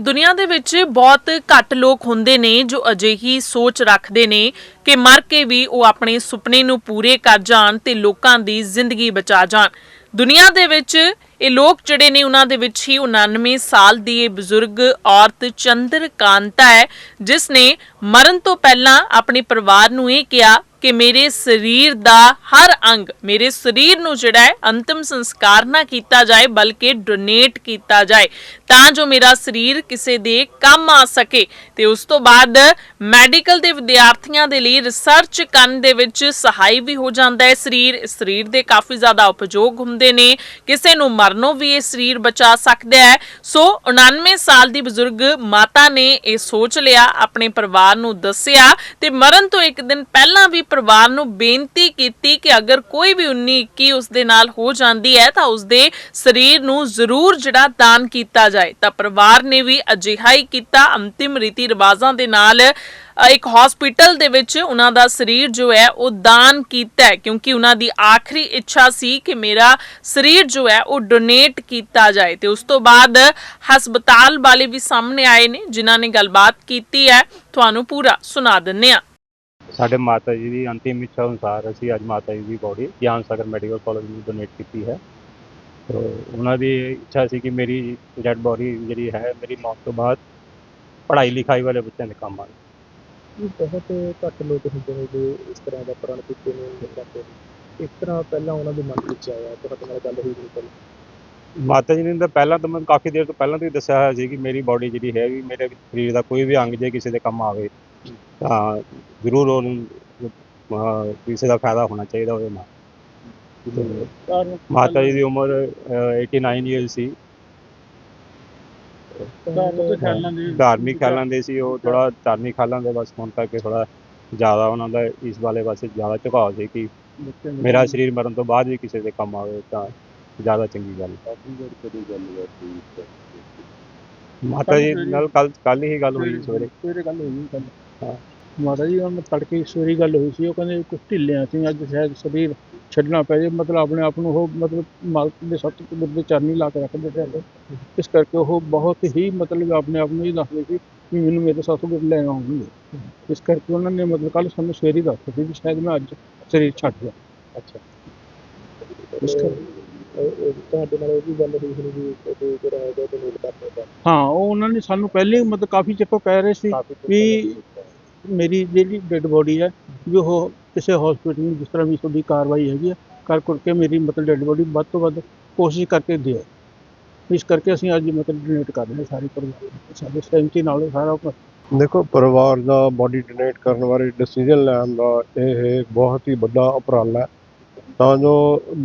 ਦੁਨੀਆ ਦੇ ਵਿੱਚ ਬਹੁਤ ਘੱਟ ਲੋਕ ਹੁੰਦੇ ਨੇ ਜੋ ਅਜਿਹੀ ਸੋਚ ਰੱਖਦੇ ਨੇ ਕਿ ਮਰ ਕੇ ਵੀ ਉਹ ਆਪਣੇ ਸੁਪਨੇ ਨੂੰ ਪੂਰੇ ਕਰ ਜਾਣ ਤੇ ਲੋਕਾਂ ਦੀ ਜ਼ਿੰਦਗੀ ਬਚਾ ਜਾਣ। ਦੁਨੀਆ ਦੇ ਵਿੱਚ ਇਹ ਲੋਕ ਜਿਹੜੇ ਨੇ ਉਹਨਾਂ ਦੇ ਵਿੱਚ ਹੀ 99 ਸਾਲ ਦੀ ਇਹ ਬਜ਼ੁਰਗ ਔਰਤ ਚੰਦਰ ਕਾਂਤਾ ਹੈ, ਜਿਸ ਨੇ ਮਰਨ ਤੋਂ ਪਹਿਲਾਂ ਆਪਣੇ ਪਰਿਵਾਰ ਨੂੰ ਇਹ ਕਿਹਾ ਕਿ ਮੇਰੇ ਸਰੀਰ ਦਾ ਹਰ ਅੰਗ, ਮੇਰੇ ਸਰੀਰ ਨੂੰ ਜਿਹੜਾ ਹੈ, ਅੰਤਮ ਸੰਸਕਾਰ ਨਾ ਕੀਤਾ ਜਾਏ, ਬਲਕਿ ਡੋਨੇਟ ਕੀਤਾ ਜਾਏ, ਤਾਂ ਜੋ ਮੇਰਾ ਸਰੀਰ ਕਿਸੇ ਦੇ ਕੰਮ ਆ ਸਕੇ। ਤੇ ਉਸ ਤੋਂ ਬਾਅਦ ਮੈਡੀਕਲ ਦੇ ਵਿਦਿਆਰਥੀਆਂ ਦੇ ਲਈ ਰਿਸਰਚ ਕਰਨ ਦੇ ਵਿੱਚ ਸਹਾਈ ਵੀ ਹੋ ਜਾਂਦਾ ਹੈ ਸਰੀਰ। ਇਸ ਸਰੀਰ ਦੇ ਕਾਫੀ ਜ਼ਿਆਦਾ ਉਪਯੋਗ ਹੁੰਦੇ ਨੇ। ਕਿਸੇ ਨੂੰ ਮਰਨੋਂ ਵੀ ਇਹ ਸਰੀਰ ਬਚਾ ਸਕਦਾ ਹੈ। ਸੋ 99 ਸਾਲ ਦੀ ਬਜ਼ੁਰਗ ਮਾਤਾ ਨੇ ਇਹ ਸੋਚ ਲਿਆ, ਆਪਣੇ ਪਰਿਵਾਰ ਨੂੰ ਦੱਸਿਆ ਤੇ ਮਰਨ ਤੋਂ ਇੱਕ ਦਿਨ ਪਹਿਲਾਂ ਵੀ ਪਰਿਵਾਰ ਨੂੰ ਬੇਨਤੀ ਕੀਤੀ ਕਿ ਅਗਰ ਕੋਈ ਵੀ 19 21 ਉਸ ਦੇ ਨਾਲ ਹੋ ਜਾਂਦੀ ਹੈ ਤਾਂ ਉਸ ਦੇ ਸਰੀਰ ਨੂੰ ਜ਼ਰੂਰ ਜਿਹੜਾ ਦਾਨ ਕੀਤਾ ਜਾਏ। ਤਾਂ ਪਰਿਵਾਰ ਨੇ ਵੀ ਅਜਿਹਾ ਹੀ ਕੀਤਾ। ਅੰਤਿਮ ਰੀਤੀ ਰਿਵਾਜ਼ਾਂ ਦੇ ਨਾਲ ਇੱਕ ਹਸਪੀਟਲ ਦੇ ਵਿੱਚ ਉਹਨਾਂ ਦਾ ਸਰੀਰ ਜੋ ਹੈ ਉਹ ਦਾਨ ਕੀਤਾ ਕਿਉਂਕਿ ਉਹਨਾਂ ਦੀ ਆਖਰੀ ਇੱਛਾ ਸੀ ਕਿ ਮੇਰਾ ਸਰੀਰ ਜੋ ਹੈ ਉਹ ਡੋਨੇਟ ਕੀਤਾ ਜਾਏ। ਤੇ ਉਸ ਤੋਂ ਬਾਅਦ ਹਸਪਤਾਲ ਵਾਲੇ ਵੀ ਸਾਹਮਣੇ ਆਏ ਨੇ, ਜਿਨ੍ਹਾਂ ਨੇ ਗੱਲਬਾਤ ਕੀਤੀ ਹੈ। ਤੁਹਾਨੂੰ ਪੂਰਾ ਸੁਣਾ ਦਿੰਨੇ ਆ ਸਾਡੇ ਮਾਤਾ ਜੀ ਦੀ ਅੰਤਿਮ ਇੱਛਾ ਅਨੁਸਾਰ ਅਸੀਂ ਅੱਜ ਮਾਤਾ ਜੀ ਦੀ body Gyan Sagar medical college ਨੂੰ ਡੋਨੇਟ ਕੀਤੀ ਹੈ। ਤੋ ਉਹਨਾਂ ਦੀ ਇੱਛਾ ਸੀ ਕਿ ਮੇਰੀ ਡੈਡ ਬੋਡੀ ਜਿਹੜੀ ਹੈ, ਮੇਰੀ ਮੌਤ ਤੋਂ ਬਾਅਦ ਪੜ੍ਹਾਈ ਲਿਖਾਈ ਵਾਲੇ ਬੱਚਿਆਂ ਦੇ ਕੰਮ ਆਵੇ ਇਹ ਬਹੁਤ ਘੱਟ ਲੋਕ ਹੁੰਦੇ ਨੇ ਜੋ ਇਸ ਤਰ੍ਹਾਂ ਦਾ ਪ੍ਰਣ ਕੀਤੇ ਨੇ ਨਹੀਂ ਕਰਦੇ ਇਸ ਤਰ੍ਹਾਂ ਪਹਿਲਾਂ ਉਹਨਾਂ ਦੇ ਮਨ ਵਿੱਚ ਆਇਆ ਤੁਹਾਡੇ ਨਾਲ ਗੱਲ ਹੋਈ ਨਹੀਂ ਪਹਿਲਾਂ? ਮਾਤਾ ਜੀ ਨੇ ਤਾਂ ਪਹਿਲਾਂ ਤਾਂ ਮੈਂ ਕਾਫੀ ਦੇਰ ਤੋਂ ਪਹਿਲਾਂ ਤੋਂ ਹੀ ਦੱਸਿਆ ਹੋਇਆ ਸੀ ਕਿ ਮੇਰੀ ਬੋਡੀ ਜਿਹੜੀ ਹੈ ਵੀ ਮੇਰੇ ਸਰੀਰ ਦਾ ਕੋਈ ਵੀ ਅੰਗ ਜੇ ਕਿਸੇ ਦੇ ਕੰਮ ਆਵੇ ਤਾਂ ਜ਼ਰੂਰ ਉਹਨੂੰ ਅਹ, ਕਿਸੇ ਦਾ ਫਾਇਦਾ ਹੋਣਾ ਚਾਹੀਦਾ ਉਹਦੇ ਨਾਲ। ਤੇ ਕਾਰਨ ਮਾਤਾ ਜੀ ਦੀ ਉਮਰ ਅਹ, 89 ਇਅਰ ਸੀ। ਧਾਰਮਿਕ ਖਿਆਲਾਂ ਦੇ ਸੀ ਉਹ ਥੋੜਾ ਧਾਰਮਿਕ ਖਿਆਲਾਂ ਦੇ ਬਸ ਹੁਣ ਕਰਕੇ ਥੋੜਾ ਜ਼ਿਆਦਾ ਉਹਨਾਂ ਦਾ ਇਸ ਵਾਲੇ ਪਾਸੇ ਜ਼ਿਆਦਾ ਝੁਕਾਅ ਸੀ ਕਿ ਮੇਰਾ ਸਰੀਰ ਮਰਨ ਤੋਂ ਬਾਅਦ ਵੀ ਕਿਸੇ ਦੇ ਕੰਮ ਆਵੇ ਤਾਂ ਜ਼ਿਆਦਾ ਚੰਗੀ ਗੱਲ ਮਾਤਾ ਜੀ ਨਾਲ ਕੱਲ ਕੱਲ ਹੀ ਗੱਲ ਹੋਈ ਸਵੇਰੇ। ਸਵੇਰੇ ਗੱਲ ਹੋਈ ਕੱਲ ਹਾਂ। ਮਾਤਾ ਜੀ ਉਹਨਾਂ ਤੜਕੇ ਸਵੇਰੇ ਗੱਲ ਹੋਈ ਸੀ ਉਹ ਕਹਿੰਦੇ ਕੁਝ ਢਿੱਲਿਆਂ ਸੀ ਅੱਜ ਸ਼ਾਇਦ ਸਰੀਰ ਛੱਡਣਾ ਪੈ ਜੇ ਮਤਲਬ ਆਪਣੇ ਆਪ ਨੂੰ ਉਹ ਮਤਲਬ ਮਾਲਕ ਦੇ ਸੱਤ ਕੁਦਰਤ ਦੇ ਚਰਨੀ ਲਾ ਕੇ ਰੱਖਦੇ ਅੱਗੇ। ਇਸ ਕਰਕੇ ਉਹ ਬਹੁਤ ਹੀ ਮਤਲਬ ਆਪਣੇ ਆਪ ਨੂੰ ਇਹ ਦੱਸਦੇ ਸੀ ਕਿ ਮੈਨੂੰ ਮੇਰੇ ਸਤਿਗੁਰ ਲੈ ਆਉਣਗੇ। ਇਸ ਕਰਕੇ ਉਹਨਾਂ ਨੇ ਮਤਲਬ ਕੱਲ ਸਾਨੂੰ ਸਵੇਰੇ ਦੱਸਿਆ ਸੀ ਵੀ ਸ਼ਾਇਦ ਮੈਂ ਅੱਜ ਸਰੀਰ ਛੱਡ ਗਿਆ। ਅੱਛਾ। ਇਸ ਕਰਕੇ ਤੁਹਾਡੇ ਨਾਲ ਇਹ ਵੀ ਗੱਲ ਹੋਈ ਸੀ ਵੀ ਕੋਈ ਜਿਹੜਾ ਹੈਗਾ ਤੇ ਨੋਟ ਕਰਨੇ ਦਾ ਹਾਂ ਉਹ ਉਹਨਾਂ ਨੇ ਸਾਨੂੰ ਪਹਿਲੇ ਮਤਲਬ ਕਾਫੀ ਚਿਰ ਤੋਂ ਕਹਿ ਰਹੇ ਸੀ ਵੀ ਮੇਰੀ ਜਿਹੜੀ ਡੈੱਡ ਬੋਡੀ ਹੈ ਵੀ ਉਹ ਕਿਸੇ ਹਸਪੀਟਲ ਨੂੰ ਜਿਸ ਤਰ੍ਹਾਂ ਵੀ ਤੁਹਾਡੀ ਕਾਰਵਾਈ ਹੈਗੀ ਹੈ ਕਰ ਕਰਕੇ ਮੇਰੀ ਮਤਲਬ ਡੈੱਡ ਬੋਡੀ ਵੱਧ ਤੋਂ ਵੱਧ ਕੋਸ਼ਿਸ਼ ਕਰਕੇ ਦਿਓ। ਇਸ ਕਰਕੇ ਅਸੀਂ ਅੱਜ ਮਤਲਬ ਡੋਨੇਟ ਕਰ ਰਹੇ ਹਾਂ ਪਰਿਵਾਰ ਸਾਡੇ ਸਹਿਮਤੀ ਨਾਲ ਸਾਰਾ ਦੇਖੋ, ਪਰਿਵਾਰ ਦਾ ਬਾਡੀ ਡੋਨੇਟ ਕਰਨ ਬਾਰੇ ਡਿਸੀਜਨ ਲੈਣ ਦਾ ਇਹ ਬਹੁਤ ਹੀ ਵੱਡਾ ਉਪਰਾਲਾ ਹੈ। ਤਾਂ ਜੋ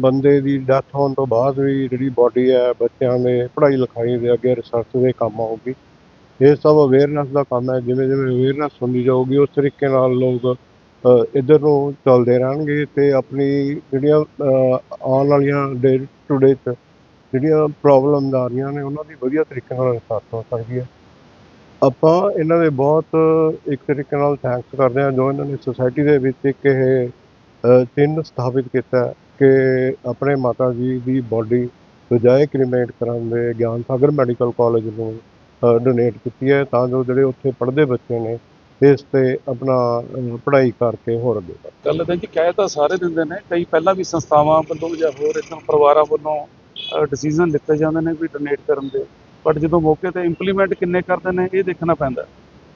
ਬੰਦੇ ਦੀ ਡੈਥ ਹੋਣ ਤੋਂ ਬਾਅਦ ਵੀ ਜਿਹੜੀ ਬੋਡੀ ਹੈ, ਬੱਚਿਆਂ ਦੇ ਪੜ੍ਹਾਈ ਲਿਖਾਈ ਦੇ ਅੱਗੇ ਰਿਸਰਚ ਦੇ ਕੰਮ ਆਊਗੀ। ਇਹ ਸਭ ਅਵੇਅਰਨੈਸ ਦਾ ਕੰਮ ਹੈ। ਜਿਵੇਂ ਜਿਵੇਂ ਅਵੇਅਰਨੈਸ ਹੁੰਦੀ ਜਾਊਗੀ, ਉਸ ਤਰੀਕੇ ਨਾਲ ਲੋਕ ਇੱਧਰ ਨੂੰ ਚੱਲਦੇ ਰਹਿਣਗੇ ਤੇ ਆਪਣੀ ਜਿਹੜੀਆਂ ਆਉਣ ਵਾਲੀਆਂ ਡੇ ਟੂ ਡੇ 'ਚ ਜਿਹੜੀਆਂ ਪ੍ਰੋਬਲਮਸ ਆ ਰਹੀਆਂ ਨੇ ਉਹਨਾਂ ਦੀ ਵਧੀਆ ਤਰੀਕੇ ਨਾਲ ਰਿਸਰਚ ਹੋ ਸਕਦੀ ਹੈ। ਆਪਾਂ ਇਹਨਾਂ ਦੇ ਬਹੁਤ ਇੱਕ ਤਰੀਕੇ ਨਾਲ ਥੈਂਕਸ ਕਰਦੇ ਹਾਂ ਜੋ ਇਹਨਾਂ ਨੇ ਸੁਸਾਇਟੀ ਦੇ ਵਿੱਚ ਇੱਕ ਇਹ ਅ, ਚਿੰਨ੍ਹ ਸਥਾਪਿਤ ਕੀਤਾ ਕਿ ਆਪਣੇ ਮਾਤਾ ਜੀ ਦੀ ਬਾਡੀ ਬਜਾਏ ਕ੍ਰੀਮੇਟ ਕਰਨ ਦੇ ਗਿਆਨ ਸਾਗਰ ਮੈਡੀਕਲ ਕਾਲਜ ਨੂੰ ਡੋਨੇਟ ਕੀਤੀ ਹੈ ਤਾਂ ਜੋ ਜਿਹੜੇ ਉੱਥੇ ਪੜ੍ਹਦੇ ਬੱਚੇ ਨੇ ਇਸ ਤੇ ਆਪਣਾ ਪੜ੍ਹਾਈ ਕਰਕੇ ਹੋਰ ਅੱਗੇ ਗੱਲ ਤਾਂ ਜੀ ਕਹਿ ਤਾਂ ਸਾਰੇ ਦਿੰਦੇ ਨੇ, ਕਈ ਪਹਿਲਾਂ ਵੀ ਸੰਸਥਾਵਾਂ ਵੱਲੋਂ ਜਾਂ ਹੋਰ ਇਦਾਂ ਪਰਿਵਾਰਾਂ ਵੱਲੋਂ ਡਿਸੀਜਨ ਲਿੱਤੇ ਜਾਂਦੇ ਨੇ ਵੀ ਡੋਨੇਟ ਕਰਨ ਦੇ। ਬਟ ਜਦੋਂ ਮੌਕੇ ਤੇ ਇੰਪਲੀਮੈਂਟ ਕਿੰਨੇ ਕਰਦੇ ਨੇ, ਇਹ ਦੇਖਣਾ ਪੈਂਦਾ।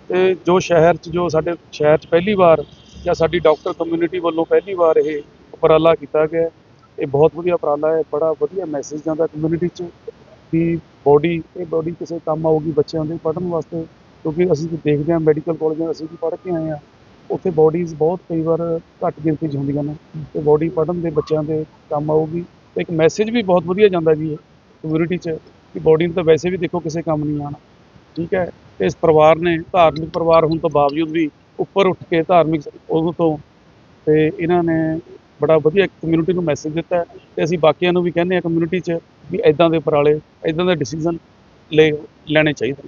ਤੇ ਜੋ ਸ਼ਹਿਰ 'ਚ, ਜੋ ਸਾਡੇ ਸ਼ਹਿਰ 'ਚ ਪਹਿਲੀ ਵਾਰ ਜਾਂ ਸਾਡੀ ਡਾਕਟਰ ਕਮਿਊਨਿਟੀ ਵੱਲੋਂ ਪਹਿਲੀ ਵਾਰ ਇਹ ਉਪਰਾਲਾ ਕੀਤਾ ਗਿਆ ਇਹ ਬਹੁਤ ਵਧੀਆ ਉਪਰਾਲਾ ਹੈ, ਬੜਾ ਵਧੀਆ ਮੈਸੇਜ ਜਾਂਦਾ ਕਮਿਊਨਿਟੀ 'ਚ ਕਿ ਬੋਡੀ ਇਹ ਬੋਡੀ ਕਿਸੇ ਕੰਮ ਆਊਗੀ ਬੱਚਿਆਂ ਦੇ ਪੜ੍ਹਨ ਵਾਸਤੇ। ਕਿਉਂਕਿ ਅਸੀਂ ਵੀ ਦੇਖਦੇ ਹਾਂ ਮੈਡੀਕਲ ਕਾਲਜਾਂ ਅਸੀਂ ਵੀ ਪੜ੍ਹ ਕੇ ਆਏ ਹਾਂ। ਉੱਥੇ ਬੋਡੀਜ਼ ਬਹੁਤ ਕਈ ਵਾਰ ਘੱਟ ਗਿਣਤੀ 'ਚ ਹੁੰਦੀਆਂ ਨੇ। ਤੇ ਬੋਡੀ ਪੜ੍ਹਨ ਦੇ ਬੱਚਿਆਂ ਦੇ ਕੰਮ ਆਊਗੀ। ਤੇ ਇੱਕ ਮੈਸੇਜ ਵੀ ਬਹੁਤ ਵਧੀਆ ਜਾਂਦਾ ਜੀ ਕਮਿਊਨਿਟੀ 'ਚ ਕਿ ਬੋਡੀ ਨੂੰ ਤਾਂ ਵੈਸੇ ਵੀ ਦੇਖੋ ਕਿਸੇ ਕੰਮ ਨਹੀਂ ਆਉਣਾ। ਠੀਕ ਹੈ? ਤੇ ਇਸ ਪਰਿਵਾਰ ਨੇ ਧਾਰਮਿਕ ਪਰਿਵਾਰ ਹੋਣ ਤੋਂ ਬਾਵਜੂਦ ਵੀ ਉੱਪਰ ਉੱਠ ਕੇ ਧਾਰਮਿਕ ਉਦੋਂ ਤੋਂ ਤੇ ਇਹਨਾਂ ਨੇ ਬੜਾ ਵਧੀਆ ਕਮਿਊਨਿਟੀ ਨੂੰ ਮੈਸੇਜ ਦਿੱਤਾ। ਹੈ ਤੇ ਅਸੀਂ ਬਾਕੀਆਂ ਨੂੰ ਵੀ ਕਹਿੰਦੇ ਹਾਂ ਕਮਿਊਨਿਟੀ 'ਚ ਵੀ ਐਦਾਂ ਦੇ ਉਪਰਾਲੇ ਐਦਾਂ ਦੇ ਡਿਸੀਜਨ ਲੈ, ਲੈਣੇ ਚਾਹੀਦੇ ਨੇ।